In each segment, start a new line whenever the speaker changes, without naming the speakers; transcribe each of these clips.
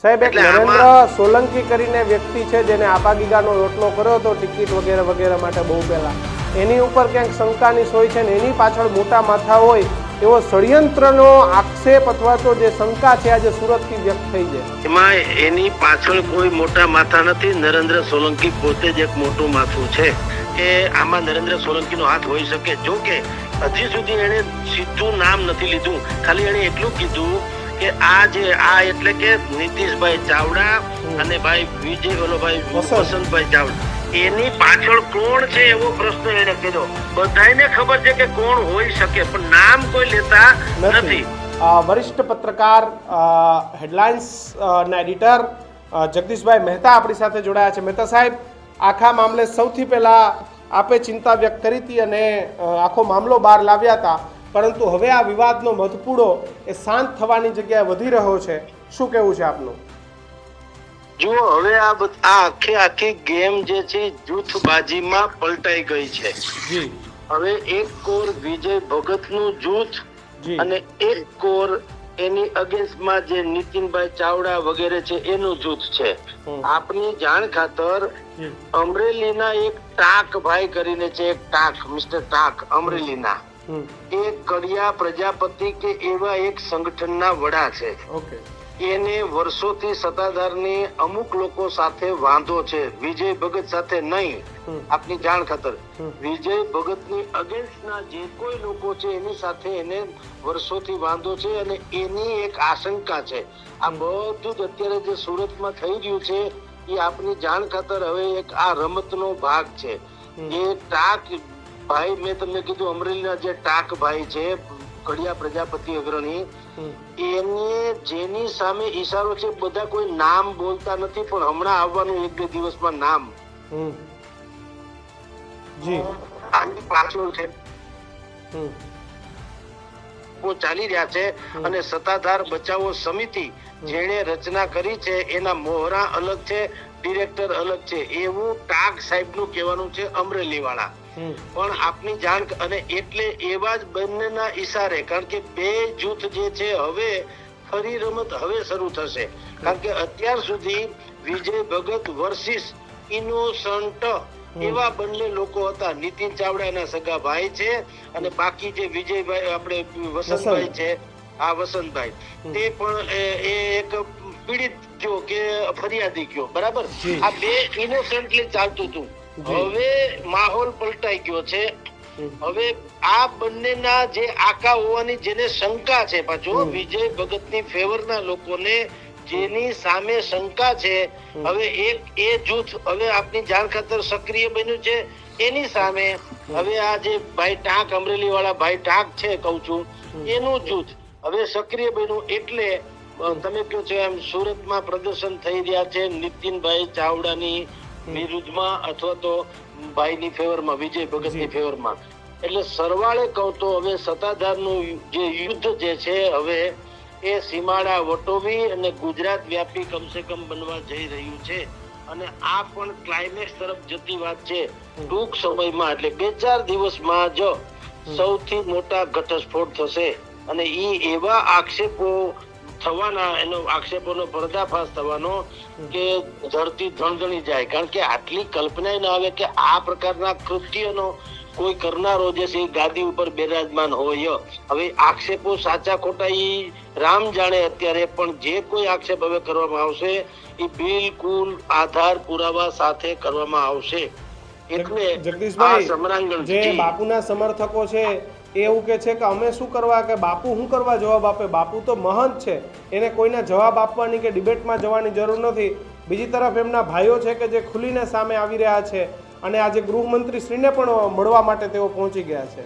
સાહેબ એક નરેન્દ્ર સોલંકી કરીને વ્યક્તિ છે જેને આપાગીગાનો રોટલો કર્યો હતો ટિકિટ વગેરે વગેરે માટે બહુ પહેલા. એની ઉપર ક્યાંક શંકાની સોય છે ને એની પાછળ મોટા માથા હોય એવો ષડયંત્રનો આક્ષેપ અથવા તો જે શંકા છે આજે સુરતથી વ્યક્ત થઈ છે.
એમાં એની પાછળ કોઈ મોટા માથા નથી. નરેન્દ્ર સોલંકી પોતે જ એક મોટું માથું છે કે આમાં નરેન્દ્ર સોલંકીનો હાથ હોઈ શકે. જો કે હજી સુધી એણે સીધું નામ નથી લીધું. ખાલી એણે એટલું કીધું કે આ જે આ એટલે કે નીતિશભાઈ ચાવડા અને ભાઈ વિજય ઓલો ભાઈ
વસંત.
વસંતભાઈ ચાવડા. એની પાછળ કોણ છે એવો પ્રશ્ન એને કર્યો. બધાને ખબર છે કે કોણ હોઈ શકે પણ નામ કોઈ લેતા
નથી. વરિષ્ઠ પત્રકાર હેડલાઇન્સ ના એડિટર જગદીશભાઈ મહેતા આપણી સાથે જોડાયા છે. મહેતા સાહેબ આખા મામલે સૌથી પહેલા આપે ચિંતા વ્યક્ત કરી હતી અને આખો મામલો બહાર લાવ્યા હતા. પરંતુ હવે આ વિવાદનો મધપૂડો એ શાંત થવાની જગ્યાએ વધી રહ્યો છે. શું કેવું છે આપનું?
જુઓ હવે આ આ આખી આખી ગેમ જે છે જૂથબાજીમાં પલટાઈ ગઈ છે.
જી.
હવે એક કોર વિજય ભગતનું જૂથ અને એક કોર એની અગેન્સ્ટમાં જે નીતિનભાઈ ચાવડા વગેરે છે એનું જૂથ છે. આપની જાણ ખાતર અમરેલીના એક ટાક ભાઈ કરીને છે એક ટાક મિસ્ટર ટાક અમરેલીના. એ કડિયા પ્રજાપતિ કે એવા એક સંગઠનના વડા છે. એને વર્ષોથી સત્તાધારની અમુક લોકો સાથે વાંધો છે. વિજય ભગત સાથે નહીં. આપની જાણ ખાતર. વિજય ભગતની અગેન્સ્ટના જે કોઈ લોકો છે એની સાથે એને વર્ષોથી વાંધો છે અને એની એક આશંકા છે. આ બધું જ અત્યારે જે સુરતમાં થઈ રહ્યું છે એ આપની જાણ ખાતર હવે એક આ રમતનો ભાગ છે. એ ટાક ભાઈ મેં તમને કીધું અમરેલીના જે ટાક ભાઈ છે કડિયા પ્રજાપતિ અગ્રણી એને જેની સામે ઈશારો છે બધા કોઈ નામ બોલતા નથી પણ હમણાં આવવાનું એક બે દિવસમાં નામ.
જી.
આની પાછળ છે. ચાલી રહ્યા છે અને સત્તાધાર બચાવો સમિતિ જેણે રચના કરી છે એના મોહરા અલગ છે ડિરેક્ટર અલગ છે. એવું ટાક સાહેબનું કહેવાનું છે અમરેલી વાળા પણ આપની જાણ અને એટલે એવા જ બંનેના ઈશારે કારણ કે બે જૂથ જે છે હવે ફરી રમત હવે શરૂ થશે. કારણ કે અત્યાર સુધી વિજય ભગત વર્સિસ ઇનોસન્ટ એવા બંને લોકો હતા. નીતિન ચાવડાના સગા ભાઈ છે અને બાકી જે વિજયભાઈ આપણે વસંતભાઈ છે આ વસંતભાઈ. તે પણ એ- એક પીડિત કયો કે ફરિયાદી કયો બરાબર? આ બે ઇનોસન્ટલી ચાલતું હતું. હવે માહોલ પલટાઈ ગયો છે. હવે આ બંનેના જે આકા હોવાની જેને શંકા છે પાછો વિજય ભગતની ફેવરના લોકોને જેની સામે શંકા છે હવે એક એ જૂથ હવે આપની જાણ ખાતર સક્રિય બન્યું છે એની સામે હવે આ જે ભાઈ ટાંક અમરેલી વાળા ભાઈ ટાંક છે કહું છું એનું જૂથ હવે સક્રિય બન્યું એટલે તમે કહો છો એમ સુરતમાં પ્રદર્શન થઈ રહ્યા છે નીતિનભાઈ ચાવડાની વિરુદ્ધમાં અથવા તો ભાઈની ફેવરમાં વિજય ભગતની ફેવરમાં. એટલે સરવાળે કહું તો હવે સત્તાધારનું જે યુદ્ધ જે છે હવે એ સીમાડા વટોવી અને ગુજરાત વ્યાપી કમસે કમ બનવા જઈ રહ્યું છે. અને આ પણ ક્લાઇમેક્સ તરફ જતી વાત છે. ટૂંક સમયમાં એટલે બે ચાર દિવસમાં જ સૌથી મોટા ઘટસ્ફોટ થશે. અને એ એવા આક્ષેપો થવાના એનો આક્ષેપોનો પર્દાફાશ થવાનો કે ધરતી ધણધણી જાય. કારણ કે આટલી કલ્પના ન આવે કે આ પ્રકારના કૃત્યનો કોઈ કરનારો જે છે ગાદી ઉપર બિરાજમાન હોય. હવે આક્ષેપો સાચા ખોટા એ રામ જાણે અત્યારે, પણ જે કોઈ આક્ષેપ હવે કરવામાં આવશે એ બિલકુલ આધાર પુરાવા સાથે કરવામાં આવશે. એટલે
જગદીશભાઈ જે બાપુના સમર્થકો છે એ એવું કે છે કે અમે શું કરવા કે બાપુ શું કરવા જવાબ આપે? બાપુ તો મહંત છે. એને કોઈને જવાબ આપવાની કે ડિબેટમાં જવાની જરૂર નથી. બીજી તરફ એમના ભાઈઓ છે કે જે ખુલીને સામે આવી રહ્યા છે અને આજે ગૃહમંત્રી શ્રીને પણ મળવા માટે તેઓ પહોંચી ગયા છે.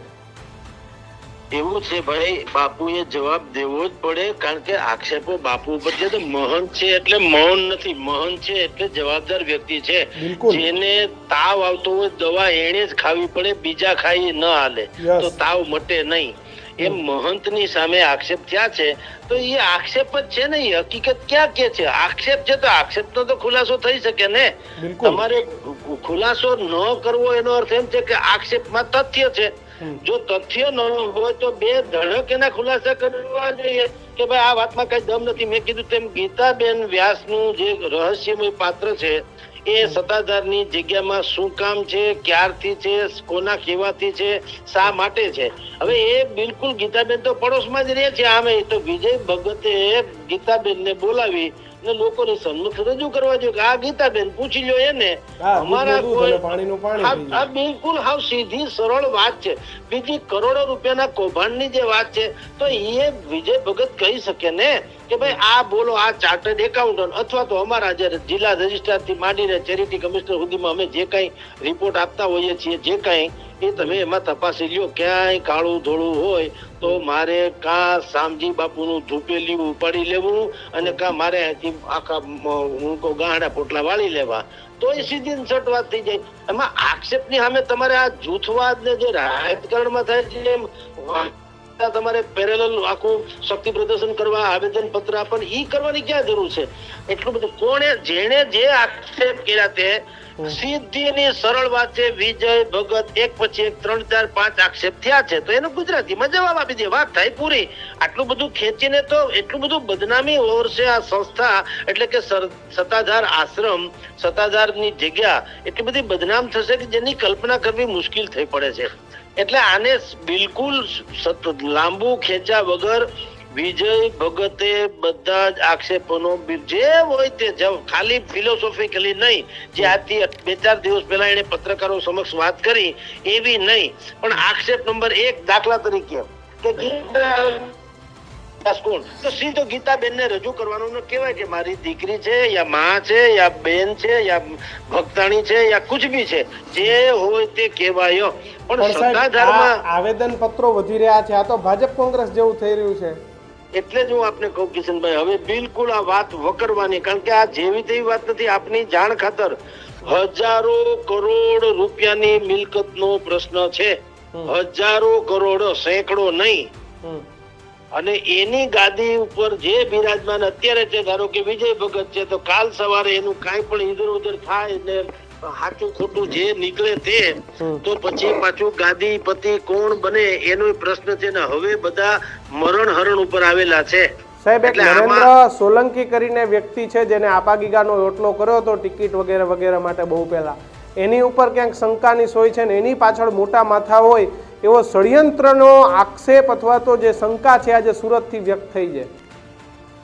એવું છે ભાઈ બાપુએ જવાબ દેવો જ પડે કારણ કે આક્ષેપો બાપુ ઉપર છે તો મહંત છે એટલે મૌન નથી. મહન છે એટલે જવાબદાર વ્યક્તિ છે. જેને તાવ આવતો હોય દવા એને જ ખાવી પડે બીજા ખાઈ ન હાલે. તો તાવ મટે નહીં. એમ મહંતની સામે આક્ષેપ થયા છે તો એ આક્ષેપ જ છે ને એ હકીકત ક્યાં કે છે? આક્ષેપ છે તો આક્ષેપનો તો ખુલાસો થઈ શકે ને. તમારે ખુલાસો ન કરવો એનો અર્થ એમ છે કે આક્ષેપમાં તથ્ય છે. જો તથ્ય ન હોય તો બે ધડક એના ખુલાસા કરવા જોઈએ કે ભાઈ આ વાતમાં કઈ દમ નથી. મેં કીધું તેમ ગીતાબેન વ્યાસનું જે રહસ્યમય પાત્ર છે એ સત્તાધારની જગ્યામાં શું કામ છે ક્યારથી છે કોના કેવાથી છે શા માટે છે? હવે એ બિલકુલ ગીતાબેન તો પડોશમાં જ રહે છે. આમે તો વિજય ભગતે ગીતાબેનને બોલાવી ને લોકોની સન્મુખ રજૂ કરવા જોઈએ કે આ ગીતાબેન પૂછી લો એને અમારા. આ બિલકુલ હાવ સીધી સરળ વાત છે બીજી કરોડો રૂપિયાના કૌભાંડની જે વાત છે તો એ વિજય ભગત કહી શકે ને કે ભાઈ આ બોલો આ ચાર્ટર્ડ એકાઉન્ટન્ટ અથવા તો અમારા જે જિલ્લા રજિસ્ટ્રારથી માંડીને ચેરિટી કમિશનર સુધીમાં અમે જે કઈ રિપોર્ટ આપતા હોઈએ છીએ જે કઈ એ તમે એમાં તપાસી લ્યો, ક્યાંય કાળું ધોળું હોય તો મારે કાં શામજી બાપુનું ધૂપેલી ઉપાડી લેવું અને કા મારે અહીંથી આખા હું કહું, ગાંડા પોટલા વાળી લેવા. તો એ સીધી ને સટ વાત થઈ જાય. એમાં આક્ષેપની સામે તમારે આ જૂથવાદ ને જે રાજકારણમાં થાય છે, એમ તમારે પેરેલલ આખું શક્તિ પ્રદર્શન કરવા આવેદન પત્ર આપવા ઈ કરવાની ક્યાં જરૂર છે? એટલું બધું કોણે જેણે જે આક્ષેપ કર્યા તે સીધી સરળ વાત છે વિજય ભગત એક પછી એક ત્રણ ચાર પાંચ આક્ષેપ થયા છે. તો એનો ગુજરાતીમાં જવાબ આપી દે. વાત થાય પૂરી. આટલું બધું ખેંચીને તો એટલું બધું બદનામી ઓરશે આ સંસ્થા એટલે કે સત્તાધાર આશ્રમ સત્તાધારની જગ્યા એટલી બધી બદનામ થશે કે જેની કલ્પના કરવી મુશ્કેલ થઈ પડે છે. એટલે આને બિલકુલ લાંબુ ખેંચા વગર વિજય ભગતે બધા જ આક્ષેપોનો જે હોય તે ખાલી ફિલોસોફિકલી નહીં જે આજથી બે ચાર દિવસ પહેલા એને પત્રકારો સમક્ષ વાત કરી એવી નહીં. પણ આક્ષેપ નંબર એક દાખલા તરીકે કે ગીતા દાસ તો સીધો ગીતાબેન ને રજૂ કરવાનું કહેવાય કે મારી દીકરી છે યા માં છે યા બેન છે યા ભક્તાણી છે યા કુછ બી છે. જે હોય તે કહેવાયો. પણ સત્તાધારમાં
આવેદન પત્રો વધી રહ્યા છે. આ તો ભાજપ કોંગ્રેસ જેવું થઈ રહ્યું છે.
એટલે જ હું આપને કહું કિશનભાઈ હવે બિલકુલ આ વાત વકરવાની. કારણ કે આ જેવી તેવી વાત નથી. આપની જાણ ખાતર હજારો કરોડ રૂપિયાની મિલકતનો પ્રશ્ન છે. હજારો કરોડ સેંકડો નહીં. અને એની ગાદી ઉપર જે બિરાજમાન અત્યારે છે ધારો કે વિજય ભગત છે તો કાલ સવારે એનું કાંઈ પણ ઇધર ઉધર થાય ને સાચું ખોટું જે નીકળે તે તો પછી પાછું ગાદી પતિ કોણ બને એનો પ્રશ્ન છે ને હવે બધા મરણ હરણ ઉપર આવેલા છે.
સાહેબ એક નરેન્દ્ર સોલંકી કરીને વ્યક્તિ છે જેને આપાગીગાનો ઓટલો કર્યો હતો ટિકિટ વગેરે વગેરે માટે બહુ પહેલા. એની ઉપર ક્યાંક શંકાની સોય છે ને એની પાછળ મોટા માથા હોય એવો ષડયંત્રનો આક્ષેપ અથવા તો જે શંકા છે આજે સુરતથી વ્યક્ત થઈ છે?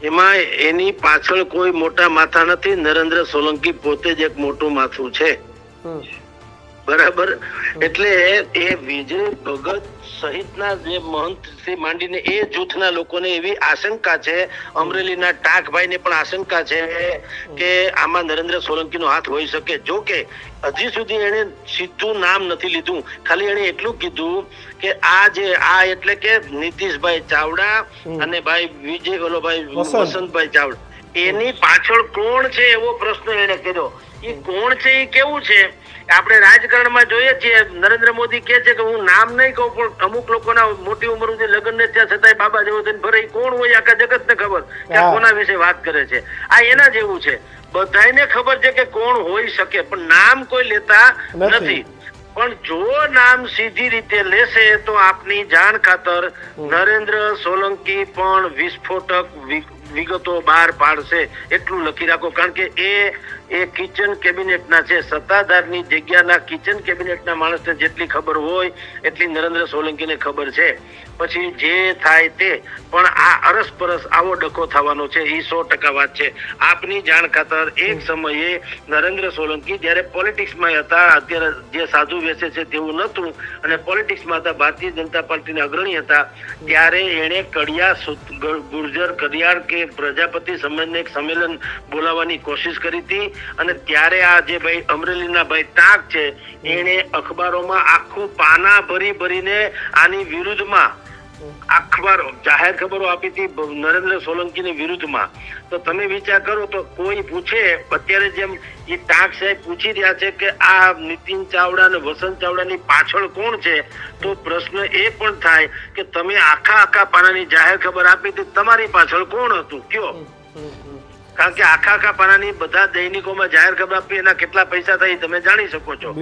એમાં એની પાછળ કોઈ મોટા માથા નથી. નરેન્દ્ર સોલંકી પોતે જ એક મોટું માથું છે. બરાબર? એટલે એ વિજય ભગત સહિતના જે મહંતથી માંડીને એ જૂથના લોકોને એવી આશંકા છે અમરેલીના ટાકભાઈને પણ આશંકા છે કે આમાં નરેન્દ્ર સોલંકીનો હાથ હોઈ શકે. જો કે હજી સુધી એને સીધું નામ નથી લીધું. ખાલી એને એટલું કીધું કે આ જે આ એટલે કે નીતિશભાઈ ચાવડા અને ભાઈ વિજય ઓલો ભાઈ વસંતભાઈ ચાવડા. એની પાછળ કોણ છે એવો પ્રશ્ન એને કર્યો. એ કોણ છે એ કેવું છે? આપણે રાજકારણમાં જોઈએ છીએ નરેન્દ્ર મોદી કે છે કે હું નામ નહીં કહું પણ અમુક લોકોના મોટી ઉંમર સુધી લગ્ન ને ત્યાં છતાંય બાબા જેવો થઈને ફરે કોણ હોય આખા જગત ને ખબર કે કોના વિશે વાત કરે છે. આ એના જેવું છે. બધાને ખબર છે કે કોણ હોઈ શકે પણ નામ કોઈ લેતા
નથી.
પણ જો નામ સીધી રીતે લેશે તો આપની જાણ ખાતર નરેન્દ્ર સોલંકી પણ વિસ્ફોટક વિગતો બહાર પાડશે એટલું લખી રાખો. કારણ કે એ એ કિચન કેબિનેટના છે, સત્તાધારની જગ્યાના કિચન કેબિનેટના માણસને જેટલી ખબર હોય એટલી નરેન્દ્ર સોલંકીને ખબર છે. પછી જે થાય તે. પણ આ અરસપરસ આવો ડખો થવાનો છે એ સો ટકા વાત છે. આપની જાણ ખાતર એક સમયે નરેન્દ્ર સોલંકી જ્યારે પોલિટિક્સમાં હતા, અત્યારે જે સાધુ વેસે છે તેવું નહોતું, અને પોલિટિક્સમાં હતા, ભારતીય જનતા પાર્ટીના અગ્રણી હતા, ત્યારે એણે કડિયા ગુર્જર કડિયાળ કે પ્રજાપતિ સંબંધને એક સંમેલન બોલાવવાની કોશિશ કરી હતી, અને ત્યારે આ જે ભાઈ અમરેલીના ભાઈ ટાંક છે, એણે અખબારોમાં આખું પાના ભરી ભરીને આની વિરુદ્ધમાં અખબારો, જાહેર ખબરો આપી હતી નરેન્દ્ર સોલંકીની વિરુદ્ધમાં. તો તમે વિચાર કરો તો કોઈ પૂછે, અત્યારે જેમ એ ટાંક સાહેબ પૂછી રહ્યા છે કે આ નીતિન ચાવડા અને વસંત ચાવડાની પાછળ કોણ છે, તો પ્રશ્ન એ પણ થાય કે તમે આખા આખા પાનાની જાહેર ખબર આપી હતી, તમારી પાછળ કોણ હતું? કયો. કારણ કે આખા આખા પાનાની બધા દૈનિકોમાં જાહેર ખબર આપી એના કેટલા પૈસા થાય તમે જાણી શકો છો.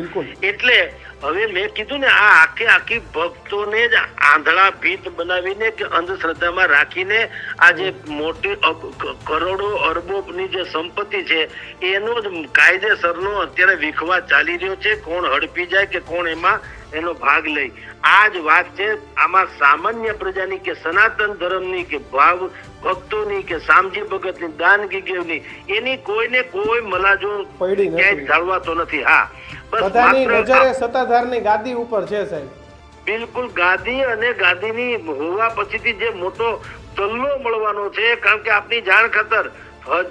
એટલે હવે મેં કીધું ને આ આખી આખી ભક્તોને જ આંધળા ભીત બનાવીને કે અંધશ્રદ્ધામાં રાખીને આ જે મોટી કરોડો અરબોની જે સંપત્તિ છે એનો જ કાયદેસરનો અત્યારે વિખવા ચાલી રહ્યો છે. કોણ હડપી જાય કે કોણ એમાં એનો ભાગ લઈ. આ જ વાત છે આમાં સામાન્ય પ્રજાની કે સનાતન ધર્મની કે ભાવ ભક્તોની કે સામજી ભગતની દાન ગીગેવની એની કોઈને કોઈ મલાજો ક્યાંય જાળવાતો નથી. હા.
બધાની નજરે સત્તાધારની ગાદી ઉપર છે સાહેબ.
બિલકુલ ગાદી અને ગાદીની હોવા પછીથી જે મોટો તલ્લો મળવાનો છે કારણ કે આપની જાણ ખાતર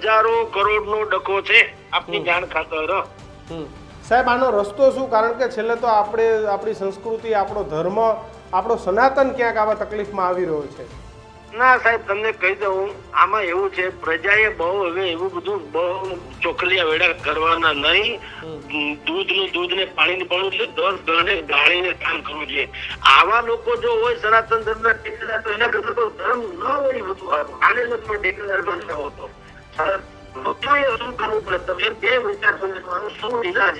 હજારો કરોડનો ડકો છે. આપની જાણ ખાતર
હમ. સાહેબ આનો રસ્તો શું? કારણ કે છેલ્લે તો આપણે આપણી સંસ્કૃતિ આપણો ધર્મ આપણો સનાતન ક્યાંક આવા તકલીફમાં આવી રહ્યો છે.
ના સાહેબ તમને કહી દઉં આમાં એવું છે પ્રજાએ બહુ હવે એવું બધું બહુ ચોખલિયા વેડા કરવાના નહીં. દૂધનું દૂધ ને પાણી પાણી છે દસ ગણે ગાળીને કામ કરવું જોઈએ. આવા લોકો જો હોય સનાતન ધર્મ ના ટેકેદાર તો એના કરતા તો ધર્મ ન હોય બધું આને નથી ટેકેદાર બનતા હોતો શું કરવું પડે તમે બે વિચાર સમજવાનું શું ઇલાજ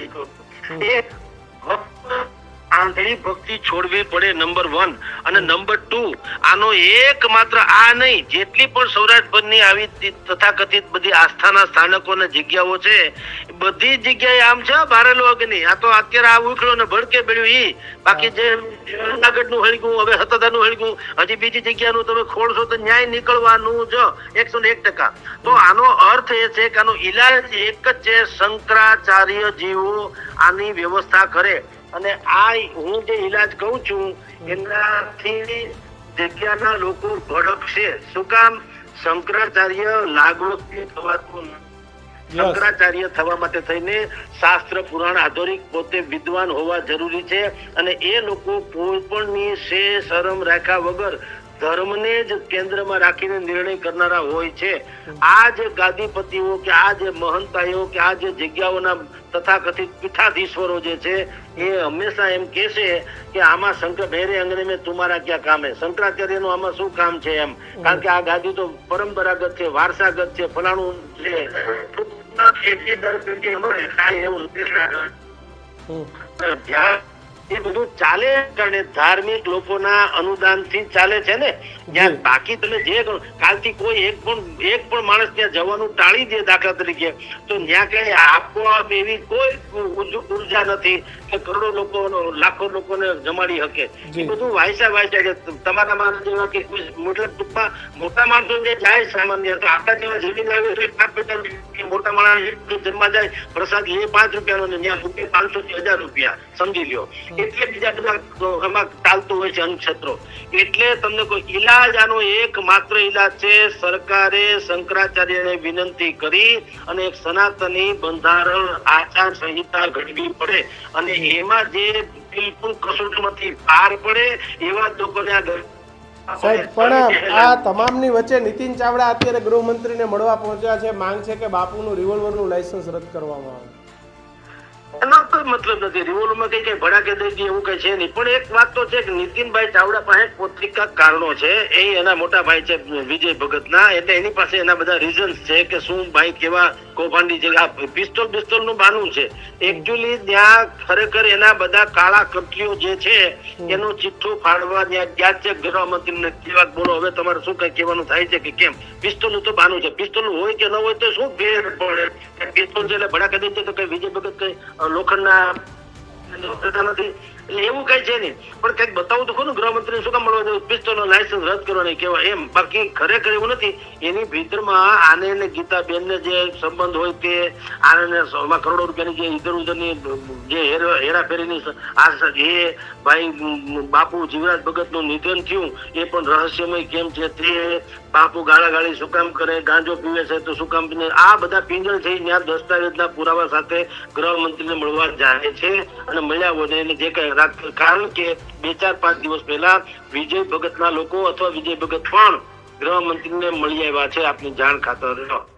ભક્ત આંધળી ભક્તિ છોડવી પડે નંબર વન અને નંબર ટુ આનો એક માત્ર આ નહીં, જેટલી પણ સૌરાષ્ટ્રભરની આવી તથાકથિત બધી આસ્થાના સ્થાનકો જગ્યાઓ છે બધી જગ્યાએ આમ છે ભારેલો અગ્નિ આ તો અત્યારે આ ઉખડ્યો ને ભડકે પડ્યું ઈ. બાકી જે જુનાગઢનું હળગ્યું હવે હતદાનું હળગ્યું હજી બીજી જગ્યાનું તમે ખોળશો તો ન્યાય નીકળવાનું જ, એકસો ને એક ટકા. તો આનો અર્થ એ છે કે આનો ઈલાજ એક જ છે, શંકરાચાર્ય જીવો આની વ્યવસ્થા કરે. અને આ હું જે ઈલાજ કહું છું એનાથી જગ્યાના લોકો ભડકશે શું કામ? શંકરાચાર્ય લાગવગથી થવાતું શંકરાચાર્ય થવા માટે થઈને શાસ્ત્ર પુરાણ આધોરિક પોતે વિદ્વાન હોવા જરૂરી છે અને એ લોકો કોઈ પણ ની શે શરમ રાખ્યા વગર ધર્મને જ કેન્દ્રમાં રાખીને નિર્ણય કરનારા હોય છે. આ જે ગાદીપતિઓ કે આ જે મહંતાઈઓ કે આ જે જગ્યાઓના તથાકથિત પીઠાધીશ્વરો જે છે એ હંમેશા એમ કહેશે કે આમાં શંકર મેરે અંગને મેં તુમારા ક્યાં કામ. શંકરાચાર્યનું આમાં શું કામ છે એમ? કારણ કે આ ગાદી તો પરંપરાગત છે વારસાગત છે ફલાણું છે. એવું એ બધું ચાલે કારણે ધાર્મિક લોકોના અનુદાનથી ચાલે છે ને? જ્યાં બાકી તમે જે કાલથી કોઈ એક પણ એક પણ માણસ ત્યાં જવાનું ટાળી દે દાખલા તરીકે તો ત્યાં કઈ આપોઆપ એવી કોઈ ઊર્જા નથી કે કરોડો લોકો લાખો લોકોને જમાડી શકે. એ બધું વાયસા વાયસા છે. તમારા માણસ જેવા કે મતલબ ટૂંકમાં મોટા માણસો જે જાય સામાન્ય તો આપણા જેવા જમીન આવે પાંચ રૂપિયા, મોટા માણસ જમવા જાય પ્રસાદ એ પાંચ રૂપિયાનો ને ત્યાં રૂપિયા પાંચસો થી હજાર રૂપિયા સમજી લ્યો. એટલે બીજા બધા એમાં ચાલતું હોય છે અંગક્ષેત્રો એટલે તમને કોઈ ઈલાજ આનો એક માત્ર ઈલાજ છે સરકારે શંકરાચાર્યને વિનંતી કરી અને એક સનાતની બંધારણ આચાર સંહિતા ઘડવી પડે. અને એમાં જે બિલકુલ કસોટીમાંથી પાર પડે એવા લોકોને આ
સાહેબ પણ આ તમામની વચ્ચે નીતિન ચાવડા અત્યારે ગૃહમંત્રીને મળવા પહોંચ્યા છે. માંગ છે કે બાપુનું રિવોલ્વરનું લાયસન્સ રદ કરવામાં આવે.
એનો કોઈ મતલબ નથી. રિવોલ્વરમાં કઈ કઈ ભડાકે દઈ દે એવું કઈ છે નહીં. પણ એક વાત તો છે કે નીતિનભાઈ ચાવડા પાસે પોતિકા કારણો છે. એ એના મોટા ભાઈ છે વિજય ભગતના. એટલે એની પાસે એના બધા રીઝન્સ છે કે શું ભાઈ કેવા કૌભાંડી છે. આ પિસ્તોલ પિસ્તોલનું બાનું છે. એકચ્યુઅલી ત્યાં ખરેખર એના બધા કાળા કટલીઓ જે છે, એનું ચિઠ્ઠું ફાડવા ત્યાં ગયા છે ગૃહમંત્રીને કેવા બોલો, હવે તમારે શું કઈ કહેવાનું થાય છે કે કેમ? પિસ્તોલ તો બાનું છે. પિસ્તોલ હોય કે ન હોય તો શું ભેર પડે? પિસ્તોલ છે એટલે ભડા દઈ દે તો કઈ વિજય ભગત કઈ લોખંડના નથી એવું કઈ છે નહીં. પણ કંઈક બતાવું તો ખરું ગૃહમંત્રી શું કામ મળવા જવું? પિસ્તોલ લાયસન્સ રદ કરવા નહીં કેવા એમ, બાકી ખરેખર એવું નથી. એની ભીતરમાં આને ને ગીતાબેન ને જે સંબંધ હોય તે આને કરોડો રૂપિયાની જે ઇધર ઉધરની, જે હેર- હેરાફેરીની આ એ ભાઈ બાપુ જીવરાજ ભગતનું નિધન થયું, એ પણ રહસ્યમય કેમ છે તે બાપુ ગાળા ગાળી શું કામ કરે, ગાંજો પીવે છે તો શું કામ પીને, આ બધા પિંજળ છે ત્યાં દસ્તાવેજના પુરાવા સાથે ગૃહમંત્રીને મળવા જાય છે અને મળ્યા હોય એને જે કઈ કારણ કે બે ચાર પાંચ દિવસ પહેલા વિજય ભગતના લોકો અથવા વિજય ભગત પણ ગૃહમંત્રીને મળી આવ્યા છે આપની જાણ ખાતર.